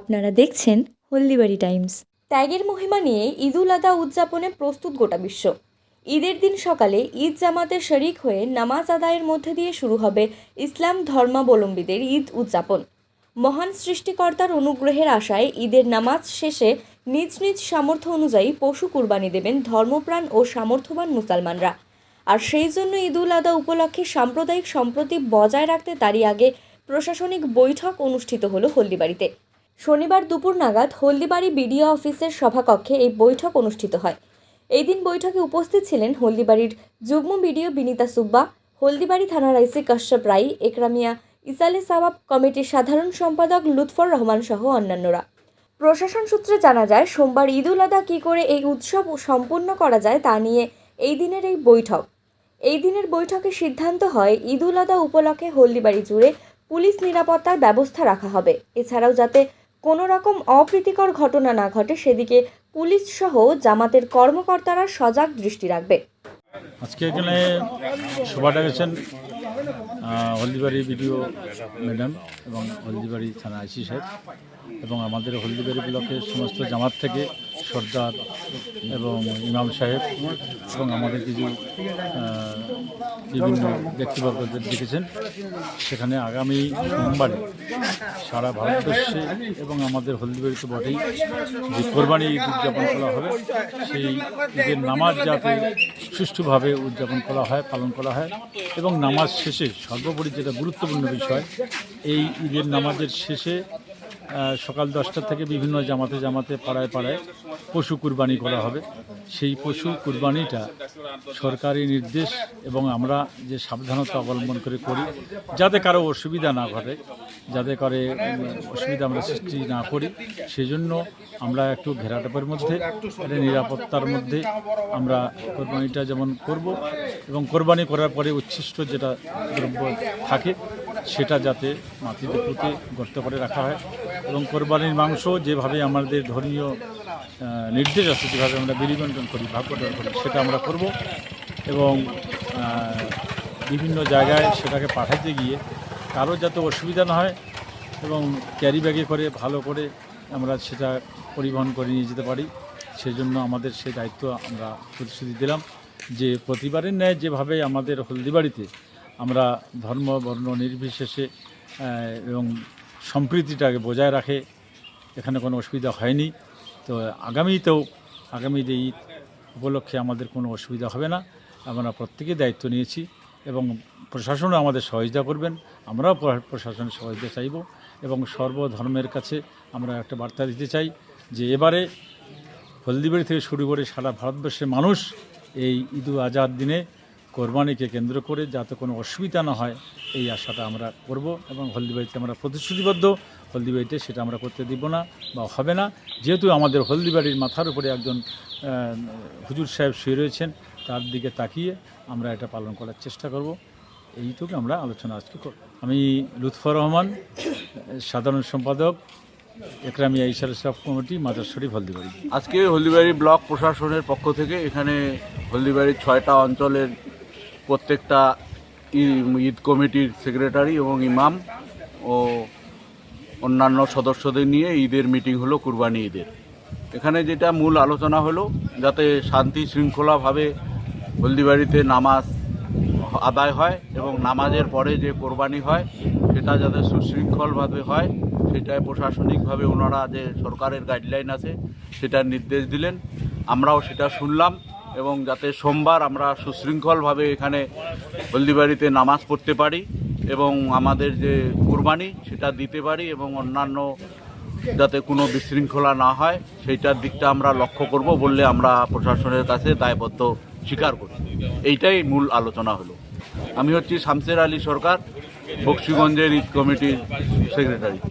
আপনারা দেখছেন হলদিবাড়ি টাইমস। ত্যাগের মহিমা নিয়ে ঈদুল আদহা উদযাপনে প্রস্তুত গোটা বিশ্ব। ঈদের দিন সকালে ঈদ জামাতে শরিক হয়ে নামাজ আদায়ের মধ্যে দিয়ে শুরু হবে ইসলাম ধর্মাবলম্বীদের ঈদ উদযাপন। মহান সৃষ্টিকর্তার অনুগ্রহের আশায় ঈদের নামাজ শেষে নিজ নিজ সামর্থ্য অনুযায়ী পশু কুরবানি দেবেন ধর্মপ্রাণ ও সামর্থ্যবান মুসলমানরা। আর সেই জন্য ঈদুল আদহা উপলক্ষে সাম্প্রদায়িক সম্প্রতি বজায় রাখতে তারই আগে প্রশাসনিক বৈঠক অনুষ্ঠিত হলো হলদিবাড়িতে। শনিবার দুপুর নাগাদ হলদিবাড়ি বিডিও অফিসের সভাকক্ষে এই বৈঠক অনুষ্ঠিত হয়। এই দিন বৈঠকে উপস্থিত ছিলেন হলদিবাড়ির যুগ্ম বিডিও বিনীতা সুব্বা, হলদিবাড়ি থানার আইসি কাশ্যপ রাই একরামিয়া ইসালে সাওয়াব কমিটির সাধারণ সম্পাদক লুৎফর রহমান সহ অন্যান্যরা। প্রশাসন সূত্রে জানা যায়, সোমবার ঈদ উল আদহা কী করে এই উৎসব সম্পূর্ণ করা যায় তা নিয়ে এই দিনের এই বৈঠক। এই দিনের বৈঠকে সিদ্ধান্ত হয় ঈদ উল আদহা উপলক্ষে হলদিবাড়ি জুড়ে পুলিশ নিরাপত্তার ব্যবস্থা রাখা হবে। এছাড়াও যাতে কোনো রকম অপ্রীতিকর ঘটনা না ঘটে, সেদিকে পুলিশ সহ জামাতের কর্মকর্তারা সজাগ দৃষ্টি রাখবে। আজকে এখানে শোভাটা গেছেন হলদিবাড়ি বিডিও ম্যাডাম এবং হলদিবাড়ি থানা আইসি সাহেব এবং আমাদের হলদিবাড়ি ব্লকের সমস্ত জামাত থেকে সর্দার এবং ইমাম সাহেব এবং আমাদের কিছু বিভিন্ন ব্যক্তিবর্গদের দেখেছেন, সেখানে আগামী সোমবারে সারা ভারতবর্ষে এবং আমাদের হলদিবাড়িতে বটেই যে কোরবানি ঈদ উদযাপন করা হবে, সেই ঈদের নামাজ যাতে সুষ্ঠুভাবে উদযাপন করা হয়, পালন করা হয় এবং নামাজ শেষে সর্বোপরি যেটা গুরুত্বপূর্ণ বিষয়, এই ঈদের নামাজের শেষে সকাল দশটা থেকে বিভিন্ন জামাতে জামাতে পাড়ায় পাড়ায় পশু কুরবানি করা হবে। সেই পশু কুরবানিটা সরকারি নির্দেশ এবং আমরা যে সাবধানতা অবলম্বন করে করি, যাতে কারও অসুবিধা না ঘটে, যাতে করে অসুবিধা আমরা সৃষ্টি না করি, সেজন্য আমরা একটু ঘেরাটাপের মধ্যে নিরাপত্তার মধ্যে আমরা কোরবানিটা যেমন করব এবং কোরবানি করার পরে উচ্ছিষ্ট যেটা দ্রব্য থাকে সেটা যাতে মাটিতে পুঁতে গর্ত করে রাখা হয়। এবং কোরবানির মাংস যেভাবে আমাদের ধর্মীয় নির্দেশ আছে, যেভাবে আমরা বিলি বন্টন করি, ভাগ করি, সেটা আমরা করব। এবং বিভিন্ন জায়গায় সেটাকে পাঠাতে গিয়ে কারও যাতে অসুবিধা না হয় এবং ক্যারি ব্যাগে করে ভালো করে আমরা সেটা পরিবহন করে নিয়ে যেতে পারি, সেজন্য আমাদের সেই দায়িত্ব আমরা প্রতিশ্রুতি দিলাম। যে প্রতিবারের ন্যায় যেভাবে আমাদের হলদিবাড়িতে আমরা ধর্ম, বর্ণ নির্বিশেষে এবং সম্প্রীতিটাকে বজায় রাখে, এখানে কোনো অসুবিধা হয়নি। তো আগামীতেও, আগামী যে ঈদ উপলক্ষে আমাদের কোনো অসুবিধা হবে না। আমরা প্রত্যেকেই দায়িত্ব নিয়েছি এবং প্রশাসনও আমাদের সহযোগিতা করবেন। আমরাও প্র- প্রশাসনের সহযোগিতা চাইব এবং সর্বধর্মের কাছে আমরা একটা বার্তা দিতে চাই যে এবারে হলদিবাড়ি থেকে শুরু করে সারা ভারতবর্ষের মানুষ এই ঈদ আজাদ দিনে কোরবানিকে কেন্দ্র করে যাতে কোনো অসুবিধা না হয়, এই আশাটা আমরা করব এবং হলদিবাড়িতে আমরা প্রতিশ্রুতিবদ্ধ। হলদিবাড়িতে সেটা আমরা করতে দিব না বা হবে না। যেহেতু আমাদের হলদিবাড়ির মাথার উপরে একজন হুজুর সাহেব শুয়ে রয়েছেন, তার দিকে তাকিয়ে আমরা এটা পালন করার চেষ্টা করব। এইটুকু আমরা আলোচনা আজকে করব। আমি লুৎফর রহমান, সাধারণ সম্পাদক, একরামিয়া ইশার সাহ কমিটি মাদার শরীফ হলদিবাড়ি। আজকে হলদিবাড়ি ব্লক প্রশাসনের পক্ষ থেকে এখানে হলদিবাড়ির ছয়টা অঞ্চলের প্রত্যেকটা ঈদ কমিটির সেক্রেটারি এবং ইমাম ও অন্যান্য সদস্যদের নিয়ে ঈদের মিটিং হলো কুরবানি ঈদের। এখানে যেটা মূল আলোচনা হলো, যাতে শান্তি শৃঙ্খলাভাবে হলদিবাড়িতে নামাজ আদায় হয় এবং নামাজের পরে যে কোরবানি হয়, সেটা যাতে সুশৃঙ্খলভাবে হয় সেটাই প্রশাসনিকভাবে ওনারা যে সরকারের গাইডলাইন আছে, সেটার নির্দেশ দিলেন। আমরাও সেটা শুনলাম। এবং যাতে সোমবার আমরা সুশৃঙ্খলভাবে এখানে হলদিবাড়িতে নামাজ পড়তে পারি এবং আমাদের যে কোরবানি, সেটা দিতে পারি এবং অন্যান্য যাতে কোনো বিশৃঙ্খলা না হয়, সেইটার দিকটা আমরা লক্ষ্য করব বললে আমরা প্রশাসনের কাছে দায়বদ্ধ স্বীকার করি এইটাই মূল আলোচনা হলো। আমি হচ্ছি শামসের আলী সরকার, বক্সিগঞ্জের ঈদ কমিটির সেক্রেটারি।